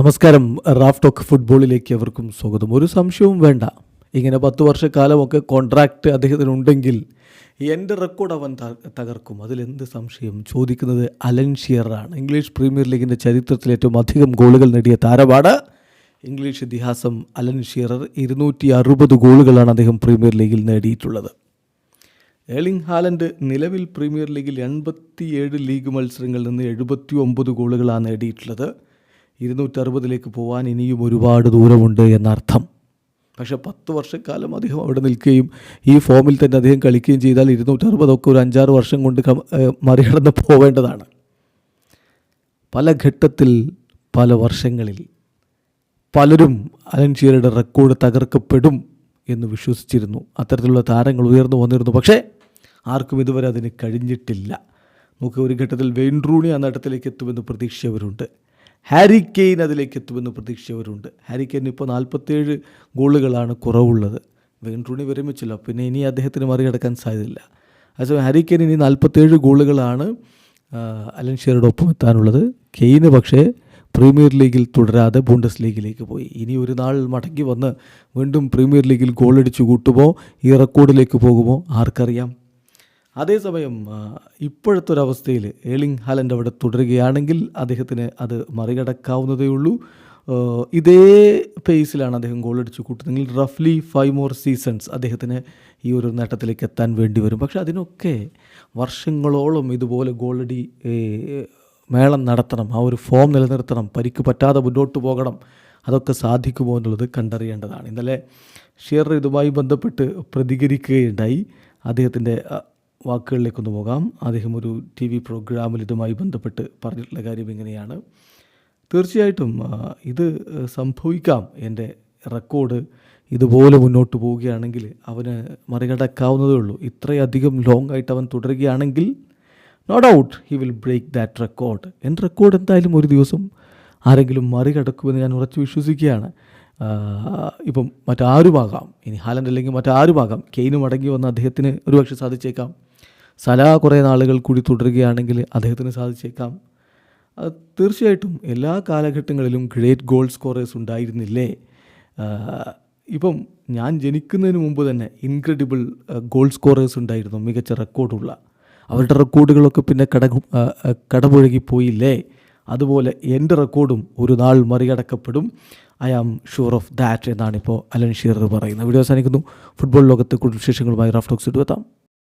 നമസ്കാരം. Raf talk ഫുട്ബോളിലേക്ക് അവർക്കും സ്വാഗതം. ഒരു സംശയവും വേണ്ട. ഇങ്ങനെ പത്ത് വർഷക്കാലമൊക്കെ കോൺട്രാക്റ്റ് അദ്ദേഹത്തിനുണ്ടെങ്കിൽ എന്റെ റെക്കോർഡ് അവൻ തകർക്കും. അതിലെന്ത് സംശയം? ചോദിക്കുന്നത് അലൻ ഷിയറാണ് ഇംഗ്ലീഷ് പ്രീമിയർ ലീഗിന്റെ ചരിത്രത്തിൽ ഏറ്റവും അധികം ഗോളുകൾ നേടിയ താരമാണ് ഇംഗ്ലീഷ് ഇതിഹാസം അലൻ ഷിയറർ ഇരുന്നൂറ്റി അറുപത് ഗോളുകളാണ് അദ്ദേഹം പ്രീമിയർ ലീഗിൽ നേടിയിട്ടുള്ളത്. ഏളിംഗ് ഹാലൻഡ് നിലവിൽ പ്രീമിയർ ലീഗിൽ എൺപത്തിയേഴ് ലീഗ് മത്സരങ്ങളിൽ നിന്ന് എഴുപത്തി ഒമ്പത് ഗോളുകളാണ് നേടിയിട്ടുള്ളത്. ഇരുന്നൂറ്ററുപതിലേക്ക് പോകാൻ ഇനിയും ഒരുപാട് ദൂരമുണ്ട് എന്നർത്ഥം. പക്ഷേ പത്ത് വർഷക്കാലം അദ്ദേഹം അവിടെ നിൽക്കുകയും ഈ ഫോമിൽ തന്നെ അദ്ദേഹം കളിക്കുകയും ചെയ്താൽ ഇരുന്നൂറ്ററുപതൊക്കെ ഒരു അഞ്ചാറ് വർഷം കൊണ്ട് മറികടന്ന് പോവേണ്ടതാണ്. പല ഘട്ടത്തിൽ പല വർഷങ്ങളിൽ പലരും അലൻ ഷീറയുടെ റെക്കോർഡ് തകർക്കപ്പെടും എന്ന് വിശ്വസിച്ചിരുന്നു. അത്തരത്തിലുള്ള താരങ്ങൾ ഉയർന്നു വന്നിരുന്നു. പക്ഷേ ആർക്കും ഇതുവരെ അതിന് കഴിഞ്ഞിട്ടില്ല. നമുക്ക് ഒരു ഘട്ടത്തിൽ വെയിൻ റൂണി ആ നേട്ടത്തിലേക്ക് എത്തുമെന്ന് പ്രതീക്ഷിച്ചവരുണ്ട്. ഹാരി കെയ്ൻ അതിലേക്ക് എത്തുമെന്ന് പ്രതീക്ഷിച്ചവരുണ്ട്. ഹാരി കെയ്ൻ ഇപ്പോൾ നാൽപ്പത്തേഴ് ഗോളുകളാണ് കുറവുള്ളത്. വെയിൻ റൂണി വിരമിച്ചില്ല. പിന്നെ ഇനി അദ്ദേഹത്തിന് മറികടക്കാൻ സാധ്യതയില്ല. അതേസമയം ഹാരി കെയ്ൻ ഇനി നാൽപ്പത്തേഴ് ഗോളുകളാണ് അലൻ ഒപ്പം എത്താനുള്ളത്. കെയ്ന് പക്ഷേ പ്രീമിയർ ലീഗിൽ തുടരാതെ ബുണ്ടസ് ലീഗിലേക്ക് പോയി. ഇനി ഒരു നാൾ മടങ്ങി വന്ന് വീണ്ടും പ്രീമിയർ ലീഗിൽ ഗോളടിച്ചു കൂട്ടുമോ? ഈ റെക്കോർഡിലേക്ക് പോകുമോ? ആർക്കറിയാം. അതേസമയം ഇപ്പോഴത്തെ ഒരു അവസ്ഥയിൽ ഏളിംഗ് ഹാലൻഡ് അവിടെ തുടരുകയാണെങ്കിൽ അദ്ദേഹത്തിന് അത് മറികടക്കാവുന്നതേ ഉള്ളൂ ഇതേ പേസിലാണ് അദ്ദേഹം ഗോൾ ഗോളടിച്ചു കൂട്ടുന്നതെങ്കിൽ റഫ്ലി ഫൈവ് മോർ സീസൺസ് അദ്ദേഹത്തിന് ഈ ഒരു നേട്ടത്തിലേക്ക് എത്താൻ വേണ്ടി വരും. പക്ഷേ അതിനൊക്കെ വർഷങ്ങളോളം ഇതുപോലെ ഗോളടി മേളം നടത്തണം ആ ഒരു ഫോം നിലനിർത്തണം പരിക്ക് പറ്റാതെ മുന്നോട്ട് പോകണം അതൊക്കെ സാധിക്കുമോ എന്നുള്ളത് കണ്ടറിയേണ്ടതാണ്. ഇന്നലെ ഷെയർ ഇതുമായി ബന്ധപ്പെട്ട് പ്രതികരിക്കുകയുണ്ടായി. അദ്ദേഹത്തിന്റെ വാക്കുകളിലേക്കൊന്ന് പോകാം. അദ്ദേഹം ഒരു ടി വി പ്രോഗ്രാമിൽ ഇതുമായി ബന്ധപ്പെട്ട് പറഞ്ഞിട്ടുള്ള കാര്യം ഇങ്ങനെയാണ്. തീർച്ചയായിട്ടും ഇത് സംഭവിക്കാം. എന്റെ റെക്കോർഡ് ഇതുപോലെ മുന്നോട്ട് പോവുകയാണെങ്കിൽ അവന് മറികടക്കാവുന്നതേ ഉള്ളൂ. ഇത്രയധികം ലോങ് ആയിട്ട് അവൻ തുടരുകയാണെങ്കിൽ no doubt he will break that record എന്റെ റെക്കോർഡ് എന്തായാലും ഒരു ദിവസം ആരെങ്കിലും മറികടക്കുമെന്ന് ഞാൻ ഉറച്ചു വിശ്വസിക്കുകയാണ്. ഇപ്പം മറ്റാരുമാകാം. ഇനി ഹാലൻഡ് അല്ലെങ്കിൽ മറ്റാരുമാകാം. കെയിനും അടങ്ങി വന്ന അദ്ദേഹത്തിന് ഒരുപക്ഷെ സാധിച്ചേക്കാം. സലാ കുറേ നാളുകൾ കൂടി തുടരുകയാണെങ്കിൽ അദ്ദേഹത്തിന് സാധിച്ചേക്കാം. തീർച്ചയായിട്ടും എല്ലാ കാലഘട്ടങ്ങളിലും ഗ്രേറ്റ് ഗോൾ സ്കോറേഴ്സ് ഉണ്ടായിരുന്നില്ലേ? ഇപ്പം ഞാൻ ജനിക്കുന്നതിന് മുമ്പ് തന്നെ ഇൻക്രെഡിബിൾ ഗോൾ സ്കോറേഴ്സ് ഉണ്ടായിരുന്നു മികച്ച റെക്കോർഡുള്ള. അവരുടെ റെക്കോർഡുകളൊക്കെ പിന്നെ കട ആ, ആ, കടപുഴകി പോയില്ലേ അതുപോലെ എന്റെ റെക്കോർഡും ഒരു നാൾ മറികടക്കപ്പെടും. I am sure of that എന്നാണ് ഇപ്പോൾ അലൻ ഷീറർ പറയുന്നത്. വീഡിയോ അവസാനിക്കുന്നു. ഫുട്ബോൾ ലോകത്തെ കൂടുതൽ വിശേഷങ്ങളുമായി റാഫ്റ്റോക്സ് എത്താം